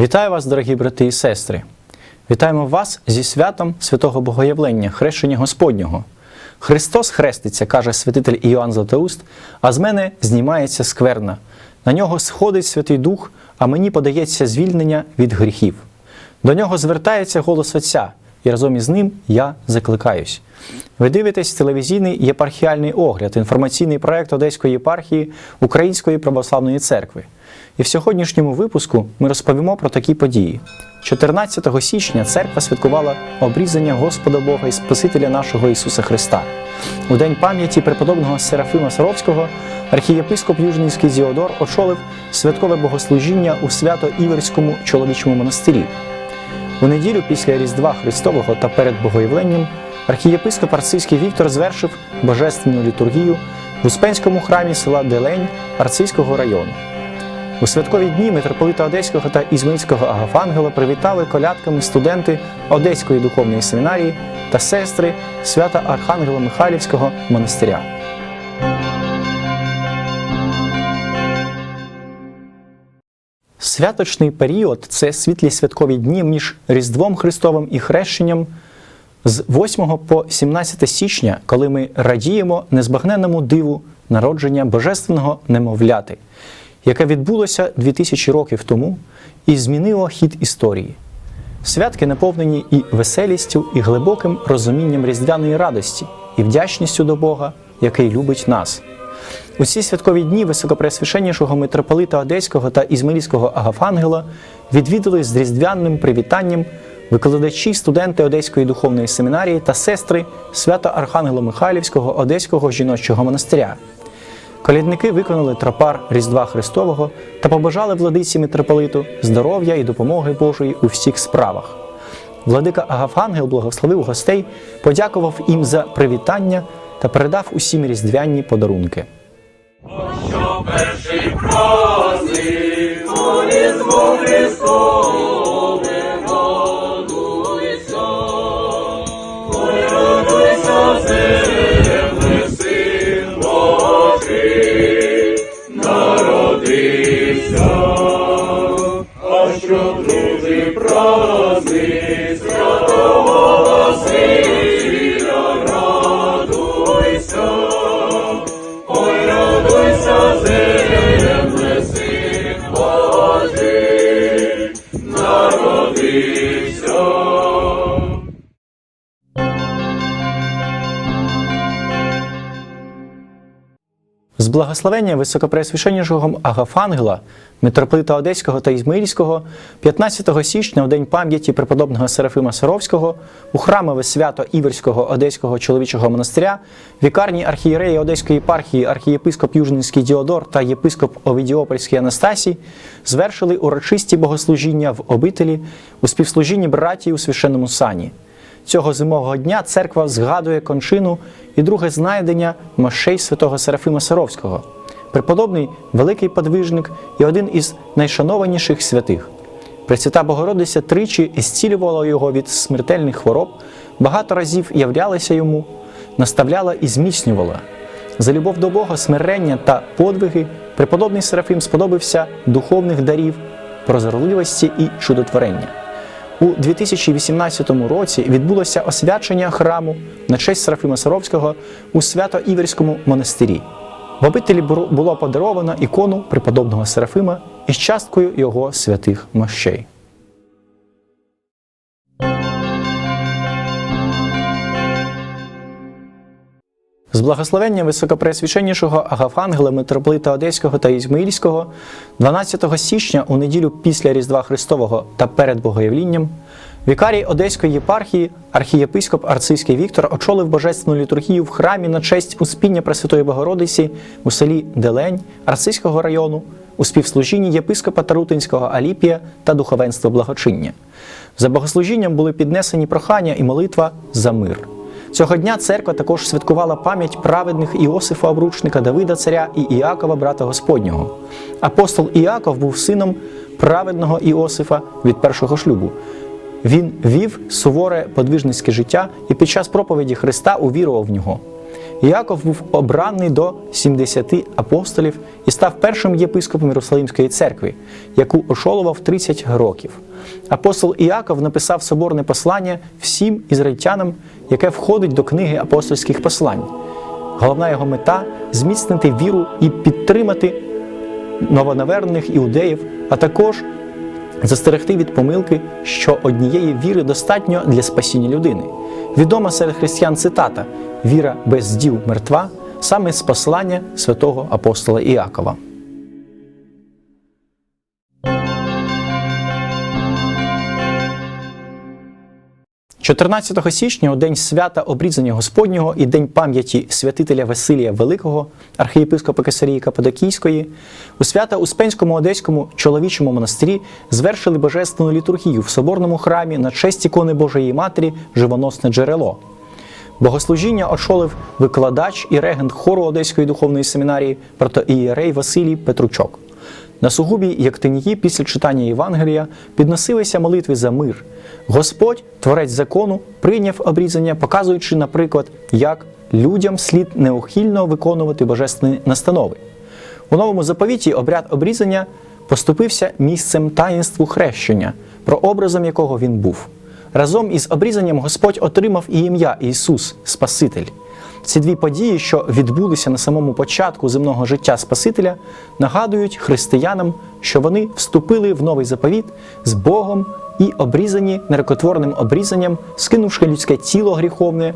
Вітаю вас, дорогі брати і сестри! Вітаємо вас зі святом святого Богоявлення, хрещення Господнього. Христос хреститься, каже святитель Іоанн Златоуст, а з мене знімається скверна. На нього сходить Святий Дух, а мені подається звільнення від гріхів. До нього звертається голос Отця, і разом із ним я закликаюсь. Ви дивитесь телевізійний єпархіальний огляд, інформаційний проект Одеської єпархії Української православної церкви. І в сьогоднішньому випуску ми розповімо про такі події. 14 січня церква святкувала обрізання Господа Бога і Спасителя нашого Ісуса Христа. У день пам'яті преподобного Серафима Саровського архієпископ Южнінський Зіодор очолив святкове богослужіння у свято-Іверському чоловічому монастирі. У неділю після Різдва Христового та перед Богоявленням архієпископ Арцизький Віктор звершив божественну літургію в Успенському храмі села Делень Арцизького району. У святкові дні митрополита Одеського та Ізмаїльського Агафангела привітали колядками студенти Одеської духовної семінарії та сестри свята Архангела Михайлівського монастиря. Святочний період це світлі святкові дні між Різдвом Христовим і Хрещенням з 8 по 17 січня, коли ми радіємо незбагненному диву народження божественного немовляти, яке відбулося 2000 років тому і змінило хід історії. Святки наповнені і веселістю, і глибоким розумінням різдвяної радості, і вдячністю до Бога, який любить нас. У ці святкові дні високопреосвященнішого митрополита Одеського та Ізмаїльського Агафангела відвідали з різдвяним привітанням викладачі, студенти Одеської духовної семінарії та сестри свято Архангела Михайлівського Одеського жіночого монастиря. Колядники виконали тропар Різдва Христового та побажали владиці митрополиту здоров'я і допомоги Божої у всіх справах. Владика Агафангел благословив гостей, подякував їм за привітання та передав усім різдвяні подарунки. Що перший праздник у благословення високопреосвященнішого Агафангела, митрополита Одеського та Ізмаїльського, 15 січня, у день пам'яті преподобного Серафима Саровського, у храмове свято Іверського Одеського чоловічого монастиря, вікарні архієреї Одеської єпархії, архієпископ Южненський Діодор та єпископ Овідіопольський Анастасій звершили урочисті богослужіння в обителі у співслужінні братії у священному сані. Цього зимового дня церква згадує кончину і друге знайдення мощей святого Серафима Саровського, преподобний великий подвижник і один із найшанованіших святих. Пресвята Богородиця тричі зцілювала його від смертельних хвороб, багато разів являлася йому, наставляла і зміцнювала. За любов до Бога, смирення та подвиги преподобний Серафим сподобався духовних дарів, прозорливості і чудотворення. У 2018 році відбулося освячення храму на честь Серафима Саровського у Свято-Іверському монастирі. В обителі було подаровано ікону преподобного Серафима із часткою його святих мощей. З благословення високопреосвященнішого Агафангела митрополита Одеського та Ізмаїльського 12 січня у неділю після Різдва Христового та перед Богоявлінням вікарій Одеської єпархії архієпископ Арцизький Віктор очолив божественну літургію в храмі на честь Успіння Пресвятої Богородиці у селі Делень Арцизького району у співслужінні єпископа Тарутинського Аліпія та духовенства благочиння. За богослужінням були піднесені прохання і молитва за мир. Цього дня церква також святкувала пам'ять праведних Іосифа Обручника, Давида Царя і Іакова, брата Господнього. Апостол Іаков був сином праведного Іосифа від першого шлюбу. Він вів суворе подвижницьке життя і під час проповіді Христа увірував в нього. Іаков був обраний до 70 апостолів і став першим єпископом Єрусалимської церкви, яку очолював 30 років. Апостол Іаков написав соборне послання всім ізраїльтянам, яке входить до книги апостольських послань. Головна його мета зміцнити віру і підтримати новонавернених іудеїв, а також застерегти від помилки, що однієї віри достатньо для спасіння людини. Відома серед християн цитата Віра без діл мертва саме з послання святого апостола Іакова. – 14 січня, у день свята обрізання Господнього і день пам'яті святителя Василія Великого, архієпископа Кесарії Каппадокійської, у свята Успенському Одеському чоловічому монастирі звершили божественну літургію в соборному храмі на честь ікони Божої Матері Живоносне джерело. Богослужіння очолив викладач і регент хору Одеської духовної семінарії протоієрей Василій Петручок. На сугубі Єктинії після читання Євангелія підносилися молитви за мир. Господь, творець закону, прийняв обрізання, показуючи, наприклад, як людям слід неухильно виконувати божественні настанови. У новому заповіті обряд обрізання поступився місцем таїнству хрещення, прообразом якого він був. Разом із обрізанням Господь отримав і ім'я Ісус, Спаситель. Ці дві події, що відбулися на самому початку земного життя Спасителя, нагадують християнам, що вони вступили в новий заповіт з Богом і обрізані нерокотворним обрізанням, скинувши людське тіло гріховне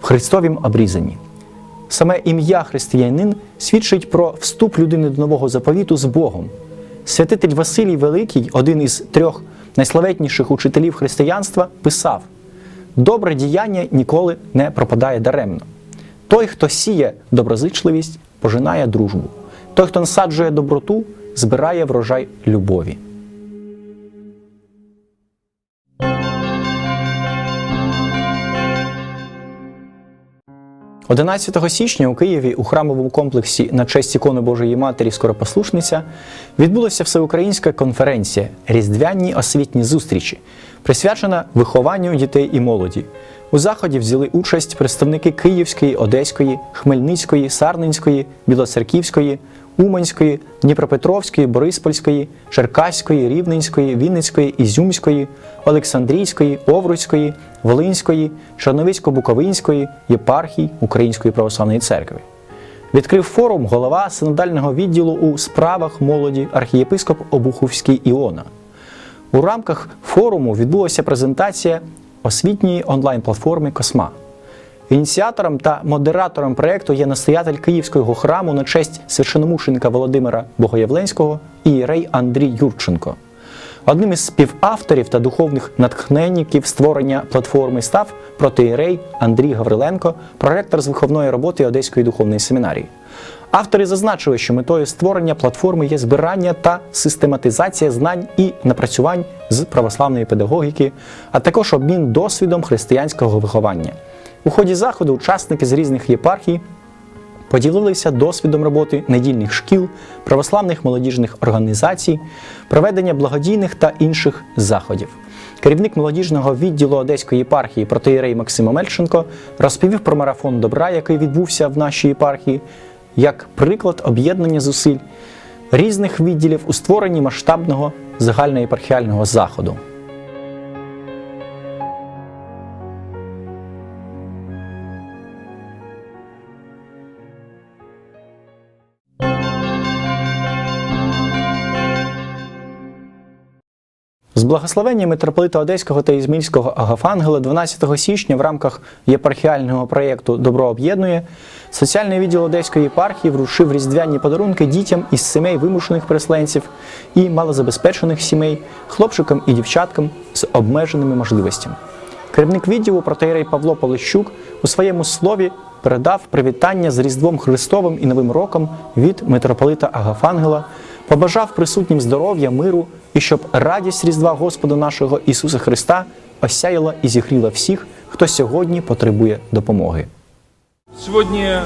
в Христовім обрізанні. Саме ім'я християнин свідчить про вступ людини до нового заповіту з Богом. Святитель Василій Великий, один із трьох найславетніших учителів християнства, писав: добре діяння ніколи не пропадає даремно. Той, хто сіє доброзичливість, пожинає дружбу. Той, хто насаджує доброту, збирає врожай любові. – 11 січня у Києві у храмовому комплексі на честь ікони Божої Матері Скоропослушниця відбулася всеукраїнська конференція Різдвяні освітні зустрічі, присвячена вихованню дітей і молоді. У заході взяли участь представники Київської, Одеської, Хмельницької, Сарненської, Білоцерківської, Уманської, Дніпропетровської, Бориспольської, Черкаської, Рівненської, Вінницької, Ізюмської, Олександрійської, Овруцької, Волинської, Черновицько-Буковинської єпархій Української православної церкви. Відкрив форум голова синодального відділу у справах молоді архієпископ Обуховський Іона. У рамках форуму відбулася презентація освітньої онлайн-платформи Косма. Ініціатором та модератором проєкту є настоятель Київського храму на честь священомученика Володимира Богоявленського і єрей Андрій Юрченко. Одним із співавторів та духовних натхненників створення платформи став протиєрей Андрій Гавриленко, проректор з виховної роботи Одеської духовної семінарії. Автори зазначили, що метою створення платформи є збирання та систематизація знань і напрацювань з православної педагогіки, а також обмін досвідом християнського виховання. У ході заходу учасники з різних єпархій поділилися досвідом роботи недільних шкіл, православних молодіжних організацій, проведення благодійних та інших заходів. Керівник молодіжного відділу Одеської єпархії протиєрей Максим Омельченко розповів про марафон добра, який відбувся в нашій єпархії, як приклад об'єднання зусиль різних відділів у створенні масштабного загальноєпархіального заходу. Благословення митрополита Одеського та Ізмільського Агафангела 12 січня в рамках єпархіального проєкту Добро об'єднує соціальний відділ Одеської єпархії вручив різдвяні подарунки дітям із сімей вимушених переселенців і малозабезпечених сімей, хлопчикам і дівчаткам з обмеженими можливостями. Керівник відділу протеєрей Павло Полищук у своєму слові передав привітання з Різдвом Христовим і Новим роком від митрополита Агафангела, побажав присутнім здоров'я, миру і щоб радість Різдва Господа нашого Ісуса Христа осяяла і зігріла всіх, хто сьогодні потребує допомоги. Сегодня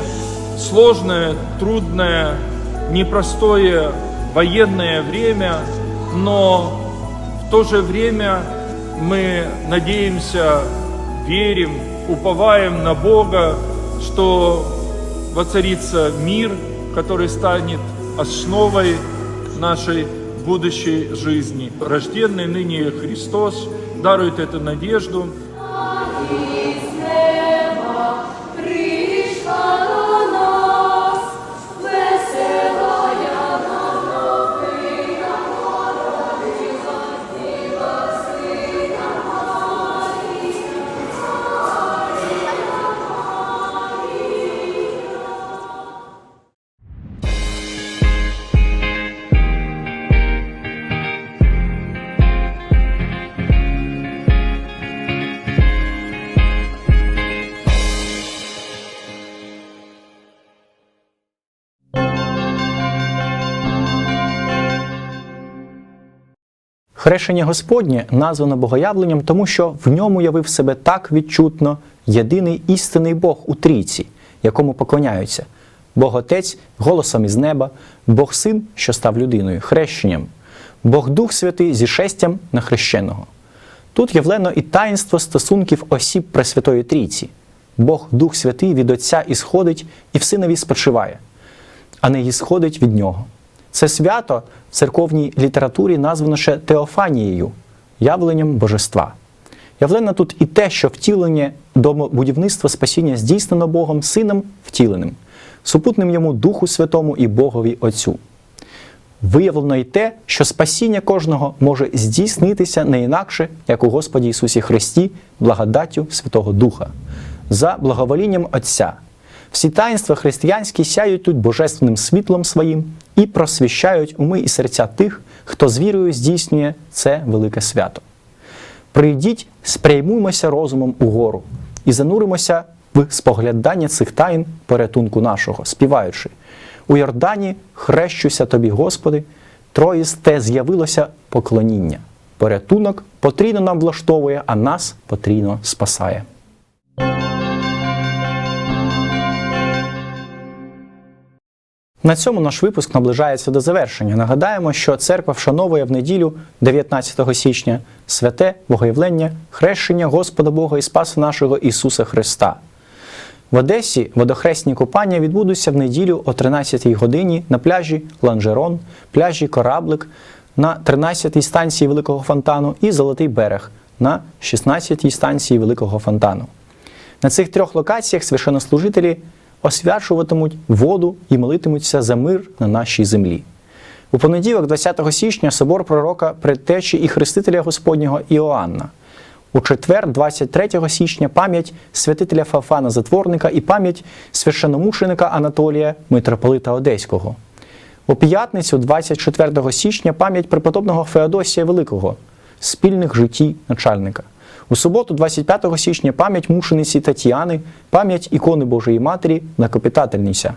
сложное, трудное, непростое военное время, но в то же время мы надеемся, верим, уповаем на Бога, что воцарится мир, который станет основой нашей будущей жизни. Рожденный ныне Христос дарует эту надежду. Хрещення Господнє названо богоявленням, тому що в ньому явив себе так відчутно єдиний істинний Бог у трійці, якому поклоняються Бог Отець голосом із неба, Бог Син, що став людиною, хрещенням, Бог Дух Святий зі шестям на хрещеного. Тут явлено і таїнство стосунків осіб Пресвятої Трійці. Бог Дух Святий від Отця ісходить і в Синові спочиває, а не ісходить від нього. Це свято в церковній літературі названо ще Теофанією, явленням божества. Явлено тут і те, що втілення домобудівництва спасіння здійснено Богом Сином втіленим, супутним йому Духу Святому і Богові Отцю. Виявлено й те, що спасіння кожного може здійснитися не інакше, як у Господі Ісусі Христі, благодаттю Святого Духа, за благоволінням Отця. Всі таїнства християнські сяють тут божественним світлом своїм і просвіщають уми і серця тих, хто з вірою здійснює це велике свято. Прийдіть, сприймуймося розумом угору і зануримося в споглядання цих таїн порятунку нашого, співаючи. У Йордані хрещуся тобі, Господи, троїсте з'явилося поклоніння. Порятунок потрійно нам влаштовує, а нас потрійно спасає. На цьому наш випуск наближається до завершення. Нагадаємо, що церква вшановує в неділю 19 січня святе Богоявлення, хрещення Господа Бога і Спаса нашого Ісуса Христа. В Одесі водохресні купання відбудуться в неділю о 13-й годині на пляжі Ланжерон, пляжі Кораблик на 13-й станції Великого фонтану і Золотий берег на 16-й станції Великого фонтану. На цих трьох локаціях священнослужителі освячуватимуть воду і молитимуться за мир на нашій землі. У понеділок, 20 січня, собор пророка предтечі і хрестителя Господнього Іоанна. У четвер, 23 січня, пам'ять святителя Фафана Затворника і пам'ять священомученика Анатолія, митрополита Одеського. У п'ятницю, 24 січня, пам'ять преподобного Феодосія Великого, спільних житті начальника. У суботу, 25 січня, пам'ять мушениці Тетяни, пам'ять ікони Божої Матері Накопітательниця.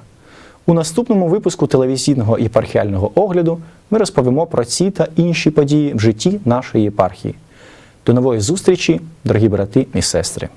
У наступному випуску телевізійного єпархіального огляду ми розповімо про ці та інші події в житті нашої єпархії. До нової зустрічі, дорогі брати і сестри!